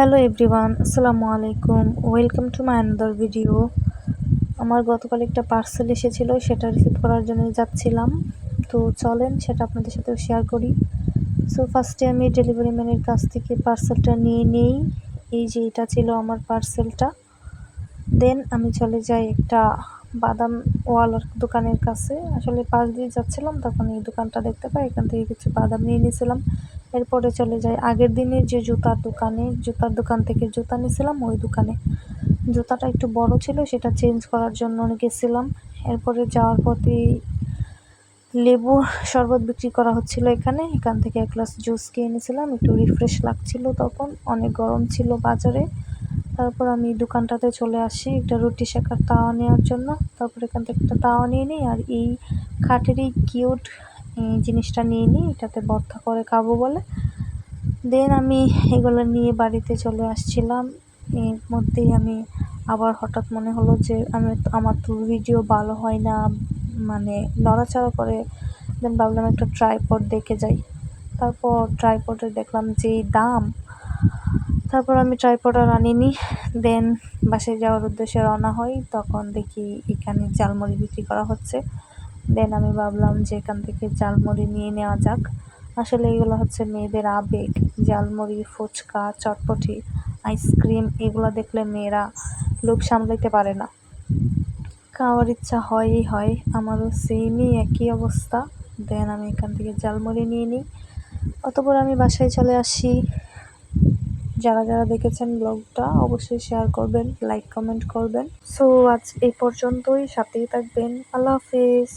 Hello everyone, আসসালামু আলাইকুম। Welcome to my another video আমার গতকাল একটা পার্সেল এসেছিল, সেটা রিসিভ করার জন্য যাচ্ছিলাম। তো চলেন, সেটা আপনাদের সাথেও শেয়ার করি। সো ফার্স্টে আমি ডেলিভারি ম্যানের কাছ থেকে পার্সেলটা নিয়ে নেই। এই যে এটা ছিল আমার পার্সেলটা দেন আমি চলে যাই একটা বাদাম ওয়ালার দোকানের কাছে। আসলে পাশ দিয়ে যাচ্ছিলাম, তখন এই দোকানটা দেখতে পাই, এখান থেকে কিছু বাদাম নিয়ে নিয়েছিলাম। এরপরে চলে যাই। আগের দিনের যে জুতার দোকানে, জুতার দোকান থেকে জুতা নিয়েছিলাম, ওই দোকানে। জুতাটা একটু বড় ছিল, সেটা চেঞ্জ করার জন্য গেছিলাম। এরপরে যাওয়ার পথে লেবু শরবত বিক্রি করা হচ্ছিল এখানে। এখান থেকে এক গ্লাস জুস খেয়ে নিয়েছিলাম, একটু রিফ্রেশ লাগছিল তখন, অনেক গরম ছিল বাজারে। তারপর আমি দোকানটাতে চলে আসি একটা রুটি শেখার তাওয়া নেওয়ার জন্য। তারপর এখান থেকে একটা তাওয়া নিয়ে নিই, আর এই খাটের এই কিউট জিনিসটা নিয়ে নিই, এটাতে বর্তা করে খাব বলে। দেন আমি এগুলো নিয়ে বাড়িতে চলে আসছিলাম। এর মধ্যেই আমি আবার হঠাৎ মনে হলো যে, আমি আমার তো ভিডিও ভালো হয় না মানে নড়াচড়া করে। দেন ভাবলাম একটা ট্রাইপড দেখে যাই। তারপর ট্রাইপডের দেখলাম যে দাম। তারপর আমি ট্রাইপড আর আনিনি। দেন বাসায় যাওয়ার উদ্দেশ্যে রওনা হই। তখন দেখি এখানে জালমুড়ি বিক্রি করা হচ্ছে। দেন আমি ভাবলাম যে এখান থেকে জালমুড়ি নিয়ে নেওয়া যাক। আসলে এগুলো হচ্ছে মেয়েদের আবেগ। জালমুড়ি ফুচকা, চটপটি, আইসক্রিম, এগুলো দেখলে মেয়েরা লোক সামলাইতে পারে না। খাওয়ার ইচ্ছা হয়ই হয়, আমারও সেমই একই অবস্থা। দেন আমি এখান থেকে জালমুড়ি নিয়ে নিই। অতপর আমি বাসায় চলে আসি। যারা যারা দেখেছেন ব্লগটা অবশ্যই শেয়ার করবেন লাইক কমেন্ট করবেন। সো আজ এই পর্যন্তই। সাথেই থাকবেন। আল্লাহ হাফিজ।